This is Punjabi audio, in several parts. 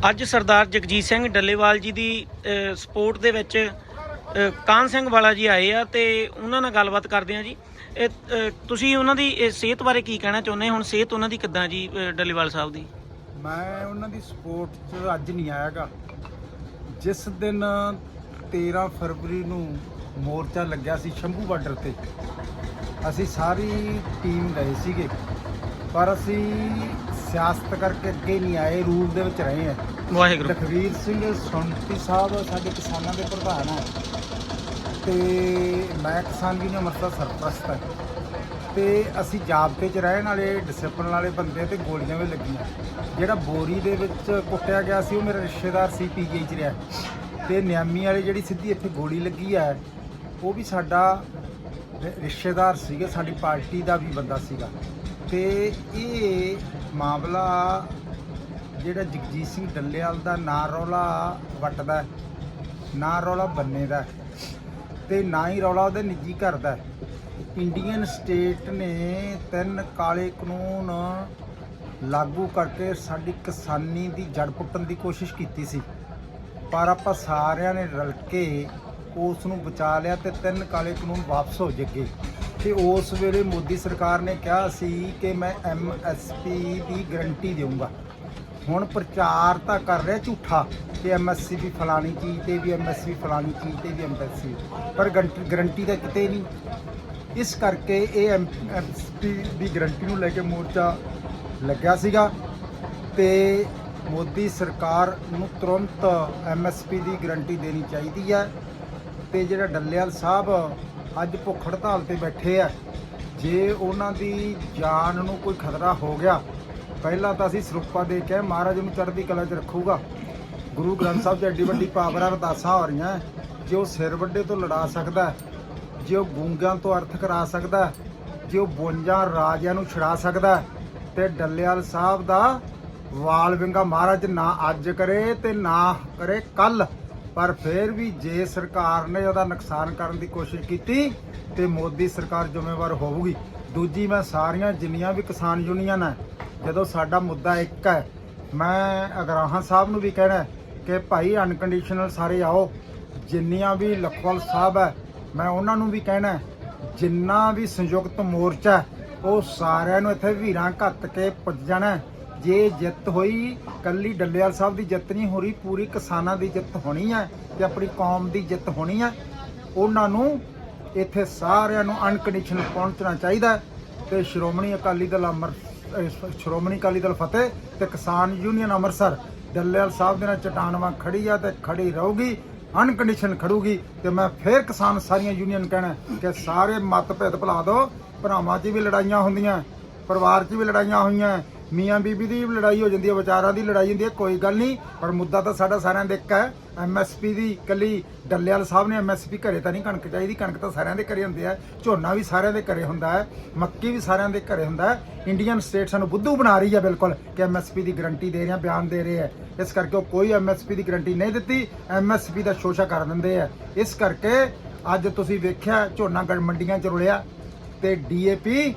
ਅੱਜ ਸਰਦਾਰ ਜਗਜੀਤ ਸਿੰਘ ਡੱਲੇਵਾਲ ਜੀ ਦੀ ਸਪੋਰਟ ਦੇ ਵਿੱਚ ਕਾਨ ਸਿੰਘ ਵਾਲਾ ਜੀ ਆਏ ਆ ਤੇ ਉਹਨਾਂ ਨਾਲ ਗੱਲਬਾਤ ਕਰਦੇ ਆ ਜੀ। ਇਹ ਤੁਸੀਂ ਉਹਨਾਂ ਦੀ ਸਿਹਤ ਬਾਰੇ ਕੀ ਕਹਿਣਾ ਚਾਹੁੰਦੇ ਹੁਣ ਸਿਹਤ ਉਹਨਾਂ ਦੀ ਕਿੱਦਾਂ ਜੀ ਡੱਲੇਵਾਲ ਸਾਹਿਬ ਦੀ? ਮੈਂ ਉਹਨਾਂ ਦੀ ਸਪੋਰਟ 'ਚ ਅੱਜ ਨਹੀਂ ਆਇਆਗਾ। ਜਿਸ ਦਿਨ 13 ਫਰਵਰੀ ਨੂੰ ਮੋਰਚਾ ਲੱਗਿਆ ਸੀ ਸ਼ੰਭੂ ਬਾਰਡਰ ਤੇ, ਅਸੀਂ ਸਾਰੀ ਟੀਮ ਗਏ ਸੀਗੇ। ਪਰ ਅਸੀਂ ਸਿਆਸਤ ਕਰਕੇ ਅੱਗੇ ਨਹੀਂ ਆਏ ਰੂਲ ਦੇ ਵਿੱਚ ਰਹੇ ਹਾਂ ਵਾਹਿਗੁਰੂ। ਲਖਵੀਰ ਸਿੰਘ ਸੁੰਟੀ ਸਾਹਿਬ ਸਾਡੇ ਕਿਸਾਨਾਂ ਦੇ ਪ੍ਰਧਾਨ ਹੈ ਤੇ ਮੈਂ ਕਿਸਾਨ ਯੂਨੀਅਨ ਮਰਦਾ ਸਰਪ੍ਰਸਤ ਹੈ ਤੇ ਅਸੀਂ ਜਾਬਤੇ 'ਚ ਰਹਿਣ ਵਾਲੇ ਡਿਸਪਲਿਨ ਵਾਲੇ ਬੰਦੇ ਤੇ ਗੋਲੀਆਂ ਵੀ ਲੱਗੀਆਂ। ਜਿਹੜਾ ਬੋਰੀ ਦੇ ਵਿੱਚ ਕੁੱਟਿਆ ਗਿਆ ਸੀ ਉਹ ਮੇਰਾ ਰਿਸ਼ਤੇਦਾਰ ਸੀ ਪੀਜੀ 'ਚ ਰਿਹਾ। ਤੇ ਨਿਆਮੀ ਵਾਲੇ ਜਿਹੜੀ ਸਿੱਧੀ ਇੱਥੇ ਗੋਲੀ ਲੱਗੀ ਹੈ ਉਹ ਵੀ ਸਾਡਾ ਰਿਸ਼ਤੇਦਾਰ ਸੀਗਾ ਸਾਡੀ ਪਾਰਟੀ ਦਾ ਵੀ ਬੰਦਾ ਸੀਗਾ। ਤੇ ਇਹ ਮਾਮਲਾ ਜਿਹੜਾ ਜਗਜੀਤ ਸਿੰਘ ਡੱਲੇਵਾਲ ਦਾ ਨਾ ਰੌਲਾ ਵੱਟਦਾ ਹੈ, ਨਾ ਰੌਲਾ ਬੰਨੇ ਦਾ ਹੈ, ਤੇ ਨਾ ਹੀ ਰੌਲਾ ਉਹਦੇ ਨਿੱਜੀ ਘਰ ਦਾ ਇੰਡੀਅਨ ਸਟੇਟ ਨੇ ਤਿੰਨ ਕਾਲੇ ਕਾਨੂੰਨ ਲਾਗੂ ਕਰਕੇ ਸਾਡੀ ਕਿਸਾਨੀ ਦੀ ਜੜ ਪੁੱਟਣ ਦੀ ਕੋਸ਼ਿਸ਼ ਕੀਤੀ ਸੀ ਪਰ ਆਪਾਂ ਸਾਰਿਆਂ ਨੇ ਰਲ ਕੇ ਉਸ ਨੂੰ ਬਚਾ ਲਿਆ ਤੇ ਤਿੰਨ ਕਾਲੇ ਕਾਨੂੰਨ ਵਾਪਸ ਹੋ ਜੱਗੇ। ਤੇ ਉਸ ਵੇਲੇ ਮੋਦੀ ਸਰਕਾਰ ਨੇ ਕਿਹਾ ਸੀ ਕਿ ਮੈਂ ਐਮਐਸਪੀ ਦੀ ਗਰੰਟੀ ਦੇਵਾਂਗਾ ਹੁਣ ਪ੍ਰਚਾਰ ਤਾਂ ਕਰ ਰਿਹਾ ਝੂਠਾ ਕਿ ਐਮਐਸਸੀ ਵੀ ਫਲਾਣੀ ਚੀਜ਼ ਤੇ ਵੀ ਐਮਐਸਸੀ ਫਲਾਣੀ ਚੀਜ਼ ਤੇ ਵੀ ਐਮਐਸਸੀ ਪਰ ਗਰੰਟੀ ਤਾਂ ਕਿਤੇ ਨਹੀਂ। ਇਸ ਕਰਕੇ ਇਹ ਐਮਐਸਪੀ ਦੀ ਗਰੰਟੀ ਨੂੰ ਲੈ ਕੇ ਮੋਰਚਾ ਲੱਗਿਆ ਸੀਗਾ ਤੇ ਮੋਦੀ ਸਰਕਾਰ ਨੂੰ ਤੁਰੰਤ ਐਮਐਸਪੀ ਦੀ ਗਰੰਟੀ ਦੇਣੀ ਚਾਹੀਦੀ ਹੈ। ਤੇ ਜਿਹੜਾ ਡੱਲੇਵਾਲ ਸਾਹਿਬ ਅੱਜ ਭੁੱਖ ਹੜਤਾਲ ਤੇ ਬੈਠੇ ਆ। ਜੇ ਉਹਨਾਂ ਦੀ ਜਾਨ ਨੂੰ ਕੋਈ ਖਤਰਾ ਹੋ ਗਿਆ ਪਹਿਲਾਂ ਤਾਂ ਅਸੀਂ ਸਰੂਪਾ ਦੇ ਕੇ ਮਹਾਰਾਜ ਨੂੰ ਚੜ੍ਹਦੀ ਕਲਾ 'ਚ ਰੱਖੂਗਾ। ਗੁਰੂ ਗ੍ਰੰਥ ਸਾਹਿਬ 'ਚ ਐਡੀ ਵੱਡੀ ਪਾਵਰ ਅਰਦਾਸਾਂ ਹੋ ਰਹੀਆਂ ਜੇ ਉਹ ਸਿਰ ਵੱਡੇ ਤੋਂ ਲੜਾ ਸਕਦਾ ਜੇ ਉਹ ਗੂੰਗਾਂ ਤੋਂ ਅਰਥ ਕਰਾ ਸਕਦਾ ਜੇ ਉਹ 52 ਰਾਜਿਆਂ ਨੂੰ ਛੁਡਾ ਸਕਦਾ ਹੈ, ਤੇ ਡੱਲੇਵਾਲ ਸਾਹਿਬ ਦਾ ਵਾਲ ਵਿੰਗਾ ਮਹਾਰਾਜ ਨਾ ਅੱਜ ਕਰੇ ਤੇ ਨਾ ਕਰੇ ਕੱਲ ਪਰ ਫਿਰ ਵੀ ਜੇ ਸਰਕਾਰ ਨੇ ਉਹਦਾ ਨੁਕਸਾਨ ਕਰਨ ਦੀ ਕੋਸ਼ਿਸ਼ ਕੀਤੀ ਤੇ ਮੋਦੀ ਸਰਕਾਰ ਜ਼ਿੰਮੇਵਾਰ ਹੋਊਗੀ। ਦੂਜੀ, ਮੈਂ ਸਾਰੀਆਂ ਜਿੰਨੀਆਂ ਵੀ ਕਿਸਾਨ ਯੂਨੀਅਨ ਹੈ, ਜਦੋਂ ਸਾਡਾ ਮੁੱਦਾ ਇੱਕ ਹੈ, ਮੈਂ ਅਗਰਾਹਾਂ ਸਾਹਿਬ ਨੂੰ ਵੀ ਕਹਿਣਾ ਕਿ ਭਾਈ ਅਨਕੰਡੀਸ਼ਨਲ ਸਾਰੇ ਆਓ, ਜਿੰਨੀਆਂ ਵੀ ਲਖਵਾਲ ਸਾਹਿਬ ਹੈ, ਮੈਂ ਉਹਨਾਂ ਨੂੰ ਵੀ ਕਹਿਣਾ ਜਿੰਨਾ ਵੀ ਸੰਯੁਕਤ ਮੋਰਚਾ ਉਹ ਸਾਰਿਆਂ ਨੂੰ ਇੱਥੇ ਵੀਰਾਂ ਘੱਤ ਕੇ ਪੁੱਜ ਜਾਣਾ ਜੇ ਜਿੱਤ ਹੋਈ, ਕੱਲੀ ਡੱਲੇਵਾਲ ਸਾਹਿਬ ਦੀ ਜਿੱਤ ਨਹੀਂ ਹੋ ਰਹੀ, ਪੂਰੀ ਕਿਸਾਨਾਂ ਦੀ ਜਿੱਤ ਹੋਣੀ ਹੈ ਤੇ ਆਪਣੀ ਕੌਮ ਦੀ ਜਿੱਤ ਹੋਣੀ ਹੈ ਉਹਨਾਂ ਨੂੰ ਇੱਥੇ ਸਾਰਿਆਂ ਨੂੰ ਅਨਕੰਡੀਸ਼ਨਲ ਪਹੁੰਚਣਾ ਚਾਹੀਦਾ ਹੈ। ਤੇ ਸ਼੍ਰੋਮਣੀ ਅਕਾਲੀ ਦਲ ਅੰਮ੍ਰਿਤ ਸ਼੍ਰੋਮਣੀ ਅਕਾਲੀ ਦਲ ਫਤਿਹ ਤੇ ਕਿਸਾਨ ਯੂਨੀਅਨ ਅੰਮ੍ਰਿਤਸਰ, ਡੱਲੇਵਾਲ ਸਾਹਿਬ ਦੇ ਨਾਲ ਚਟਾਨਵਾ ਖੜੀ ਆ ਤੇ ਖੜੀ ਰਹੂਗੀ ਅਨਕੰਡੀਸ਼ਨ ਖੜੂਗੀ ਤੇ ਮੈਂ ਫੇਰ ਕਿਸਾਨ ਸਾਰੀਆਂ ਯੂਨੀਅਨ ਕਹਿਣਾ ਕਿ ਸਾਰੇ ਮਤਭੇਦ ਭੁਲਾ ਦਿਓ। ਭਰਾਵਾਂ 'ਚ ਵੀ ਲੜਾਈਆਂ ਹੁੰਦੀਆਂ, ਪਰਿਵਾਰ 'ਚ ਵੀ ਲੜਾਈਆਂ ਹੋਈਆਂ ਮੀਆਂ ਬੀਬੀ ਦੀ ਵੀ ਲੜਾਈ ਹੋ ਜਾਂਦੀ ਹੈ, ਵਿਚਾਰਾਂ ਦੀ ਲੜਾਈ ਹੁੰਦੀ ਹੈ, ਕੋਈ ਗੱਲ ਨਹੀਂ, ਪਰ ਮੁੱਦਾ ਤਾਂ ਸਾਡਾ ਸਾਰਿਆਂ ਦਾ ਇੱਕ ਹੈ। ਐਮਐਸਪੀ ਦੀ ਕੱਲੀ ਡੱਲੇਵਾਲ ਸਾਹਿਬ ਨੇ ਐਮਐਸਪੀ ਘਰੇ ਤਾਂ ਨਹੀਂ ਕਣਕ ਚਾਹੀਦੀ, ਕਣਕ ਤਾਂ ਸਾਰਿਆਂ ਦੇ ਘਰੇ ਹੁੰਦੀ ਹੈ, ਝੋਨਾ ਵੀ ਸਾਰਿਆਂ ਦੇ ਘਰੇ ਹੁੰਦਾ ਹੈ, ਮੱਕੀ ਵੀ ਸਾਰਿਆਂ ਦੇ ਘਰੇ ਹੁੰਦਾ ਹੈ। ਇੰਡੀਅਨ ਸਟੇਟ ਸਾਨੂੰ ਬੁੱਧੂ ਬਣਾ ਰਹੀ ਹੈ ਬਿਲਕੁਲ ਕਿ ਐਮਐਸਪੀ ਦੀ ਗਰੰਟੀ ਦੇ ਰਹੇ ਆ ਬਿਆਨ ਦੇ ਰਹੇ ਆ ਇਸ ਕਰਕੇ ਉਹ ਕੋਈ ਐਮਐਸਪੀ ਦੀ ਗਰੰਟੀ ਨਹੀਂ ਦਿੱਤੀ ਐਮਐਸਪੀ ਦਾ ਸ਼ੋਸ਼ਾ ਕਰ ਦਿੰਦੇ ਆ ਇਸ ਕਰਕੇ ਅੱਜ ਤੁਸੀਂ ਵੇਖਿਆ ਝੋਨਾ ਗੜ ਮੰਡੀਆਂ ਚ ਰੁਲਿਆ ਤੇ ਡੀਏਪੀ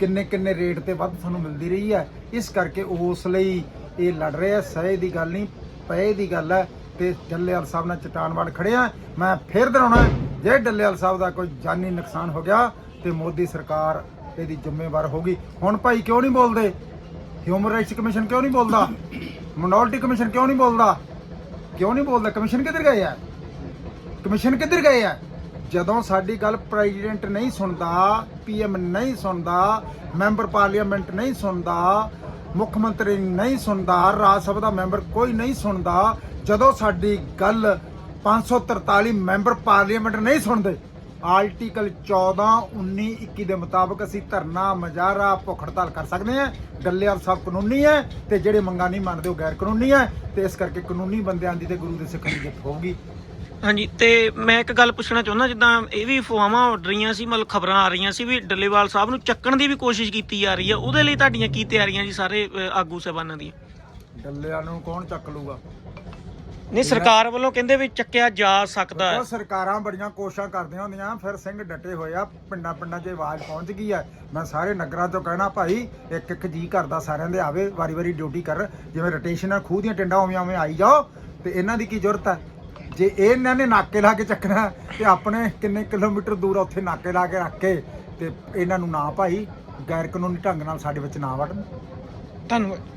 ਕਿੰਨੇ ਕਿੰਨੇ ਰੇਟ ਤੇ ਵੱਧ ਸਾਨੂੰ ਮਿਲਦੀ ਰਹੀ ਹੈ। ਇਸ ਕਰਕੇ ਉਸ ਲਈ ਇਹ ਲੜ ਰਹੇ ਆ। ਸਹੇ ਦੀ ਗੱਲ ਨਹੀਂ, ਪਏ ਦੀ ਗੱਲ ਹੈ ਤੇ ਡੱਲੇਵਾਲ ਸਾਹਿਬ ਨਾਲ ਚਟਾਨਵਾੜ ਖੜਿਆ ਮੈਂ ਫੇਰ ਦਰਾਉਣਾ ਜੇ ਡੱਲੇਵਾਲ ਸਾਹਿਬ ਦਾ ਕੋਈ ਜਾਨੀ ਨੁਕਸਾਨ ਹੋ ਗਿਆ ਤੇ ਮੋਦੀ ਸਰਕਾਰ ਇਹਦੀ ਜ਼ਿੰਮੇਵਾਰ ਹੋਗੀ ਹੁਣ ਭਾਈ ਕਿਉਂ ਨਹੀਂ ਬੋਲਦੇ? ਹਿਊਮਨ ਰਾਈਟਸ ਕਮਿਸ਼ਨ ਕਿਉਂ ਨਹੀਂ ਬੋਲਦਾ? ਮਿਨੋਰਟੀ ਕਮਿਸ਼ਨ ਕਿਉਂ ਨਹੀਂ ਬੋਲਦਾ? ਕਿਉਂ ਨਹੀਂ ਬੋਲਦਾ? ਕਮਿਸ਼ਨ ਕਿੱਧਰ ਗਏ ਆ? ਕਮਿਸ਼ਨ ਕਿੱਧਰ ਗਏ ਆ? ਜਦੋਂ ਸਾਡੀ ਗੱਲ ਪ੍ਰੈਜ਼ੀਡੈਂਟ ਨਹੀਂ ਸੁਣਦਾ ਪੀਐਮ ਨਹੀਂ ਸੁਣਦਾ ਮੈਂਬਰ ਪਾਰਲੀਮੈਂਟ ਨਹੀਂ ਸੁਣਦਾ ਮੁੱਖ ਮੰਤਰੀ ਨਹੀਂ ਸੁਣਦਾ, ਰਾਜ ਸਭਾ ਦਾ ਮੈਂਬਰ ਕੋਈ ਨਹੀਂ ਸੁਣਦਾ, ਜਦੋਂ ਸਾਡੀ ਗੱਲ 543 ਮੈਂਬਰ ਪਾਰਲੀਮੈਂਟ ਨਹੀਂ ਸੁਣਦੇ। ਆਰਟੀਕਲ 14 19 21 ਦੇ ਮੁਤਾਬਕ ਅਸੀਂ ਧਰਨਾ ਮਜਾਰਾ ਭੁੱਖ ਹੜਤਾਲ ਕਰ ਸਕਦੇ ਹਾਂ। ਡੱਲੇਵਾਲ ਸਭ ਕਾਨੂੰਨੀ ਹੈ ਤੇ ਜਿਹੜੇ ਮੰਗਾਂ ਨਹੀਂ ਮੰਨਦੇ ਉਹ ਗੈਰ ਕਾਨੂੰਨੀ ਹੈ ਤੇ ਇਸ ਕਰਕੇ ਕਾਨੂੰਨੀ ਬੰਦਿਆਂ ਦੀ ਤੇ ਗੁਰੂ ਦੇ ਸਿੱਖਾਂ ਦੀ ਜਿੱਤ ਹੋਊਗੀ। ਹਾਂਜੀ ਤੇ ਮੈਂ ਇੱਕ ਗੱਲ ਪੁੱਛਣਾ ਚਾਹੁੰਦਾ ਜਿੱਦਾਂ ਇਹ ਵੀ ਅਫਵਾਹਾਂ ਉੱਡ ਰਹੀਆਂ ਸੀ ਮਤਲਬ ਖਬਰਾਂ ਆ ਰਹੀਆਂ ਸੀ ਵੀ ਡੱਲੇਵਾਲ ਸਾਹਿਬ ਨੂੰ ਚੱਕਣ ਦੀ ਵੀ ਕੋਸ਼ਿਸ਼ ਕੀਤੀ ਜਾ ਰਹੀ ਹੈ ਉਹਦੇ ਲਈ ਤੁਹਾਡੀਆਂ ਕੀ ਤਿਆਰੀਆਂ ਜੀ ਸਾਰੇ ਆਗੂ ਸਾਹਿਬਾਨਾਂ ਦੀਆਂ? ਡੱਲੇਵਾਲ ਨੂੰ ਕੌਣ ਚੱਕ ਲੂਗਾ? ਨਹੀਂ ਸਰਕਾਰ ਵੱਲੋਂ ਕਹਿੰਦੇ ਵੀ ਚੱਕਿਆ ਜਾ ਸਕਦਾ ਹੈ। ਸਰਕਾਰਾਂ ਬੜੀਆਂ ਕੋਸ਼ਿਸ਼ਾਂ ਕਰਦੀਆਂ ਹੁੰਦੀਆਂ ਫਿਰ ਸਿੰਘ ਡਟੇ ਹੋਏ ਆ ਪਿੰਡਾਂ ਪਿੰਡਾਂ 'ਚ ਆਵਾਜ਼ ਪਹੁੰਚ ਗਈ ਆ। ਮੈਂ ਸਾਰੇ ਨਗਰਾਂ ਤੋਂ ਕਹਿਣਾ ਭਾਈ ਇੱਕ ਇੱਕ ਜੀ ਕਰਦਾ ਸਾਰਿਆਂ ਦੇ ਆਵੇ ਵਾਰੀ ਵਾਰੀ ਡਿਊਟੀ ਕਰ ਜਿਵੇਂ ਰੋਟੇਸ਼ਨ ਨਾਲ ਖੂਹ ਦੀਆਂ ਟਿੰਡਾਂ ਉਵੇਂ ਉਵੇਂ ਆਈ ਜਾਓ ਤੇ ਇਹਨਾਂ ਦੀ ਕੀ ਜ਼ਰੂਰਤ ਹੈ ਜੇ ਇਹਨਾਂ ਨੇ ਨਾਕੇ ਲਾ ਕੇ ਚੱਕਣਾ ਤੇ ਆਪਣੇ ਕਿੰਨੇ ਕਿਲੋਮੀਟਰ ਦੂਰ ਉੱਥੇ ਨਾਕੇ ਲਾ ਕੇ ਰੱਖ ਕੇ ਤੇ ਇਹਨਾਂ ਨੂੰ ਨਾ ਭਾਈ ਗੈਰ ਕਾਨੂੰਨੀ ਢੰਗ ਨਾਲ ਸਾਡੇ ਵਿੱਚ ਨਾ ਵੜਨ। ਧੰਨਵਾਦ।